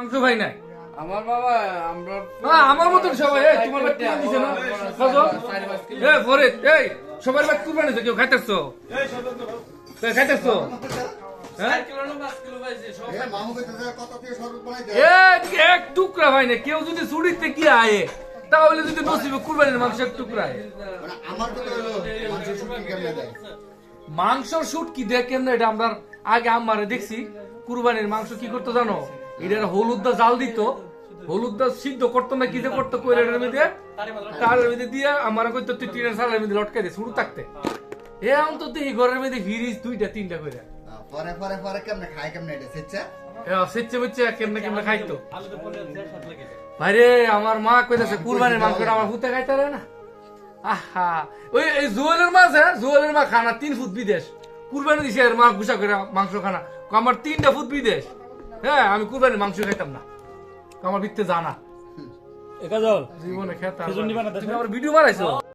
মাংস ভাই নাই। আমার বাবা আমরা আমার মতন সবাই। এই তোমার ভাই কুরবানি দিছে না? এই সবার ভাই কুরবানি দিছে কেউ খাইতেছো? খাইতেছো? হ্যাঁ? দিয়ে এক টুকরা ভাই না কেউ যদি কি আয়ে তাহলে যদি নসিবে কুরবানির মাংস এক টুকরা আয়ে। মানে শুটিং দেয়? শুট কি দেখেন না এটা আমরা আগে আমারে দেখছি কুরবানির মাংস কি করতো জানো? এটার হলুদ দা জাল দিত হলুদ দা সিদ্ধ করতো না কি যে করতো কইরার মধ্যে? তার মধ্যে দিয়ে আমার কইতো তুই টিনের সালের মধ্যে লটকাই দে শুরু থাকতে। এ অন্তত এই ঘরের মধ্যে দুইটা তিনটা আহ, পরে পরে পরে কেমনে খায় কেমনে এটা? সেচ্ছা? সেচ্ছে বেচ্ছে কেমনে কেমনে খাইতো? ভাইরে আমার মা কইতাছে কুরবানির মাংসটা আমার হুতে খাইতে পারে না। আহা ওই এই জুয়েলের মাছ হ্যাঁ? জুয়েলের মা খানা তিন ফুট বিদেশ। কুরবানি দিছে এর মা গুছা করে মাংস খানা আমার তিনটা ফুট বিদেশ। হ্যাঁ আমি কুরবানির মাংস খাইতাম না। আমার ভিত্তে জানা। একাজল জীবনে খেতাম। তুমি আমার ভিডিও বানাইছো?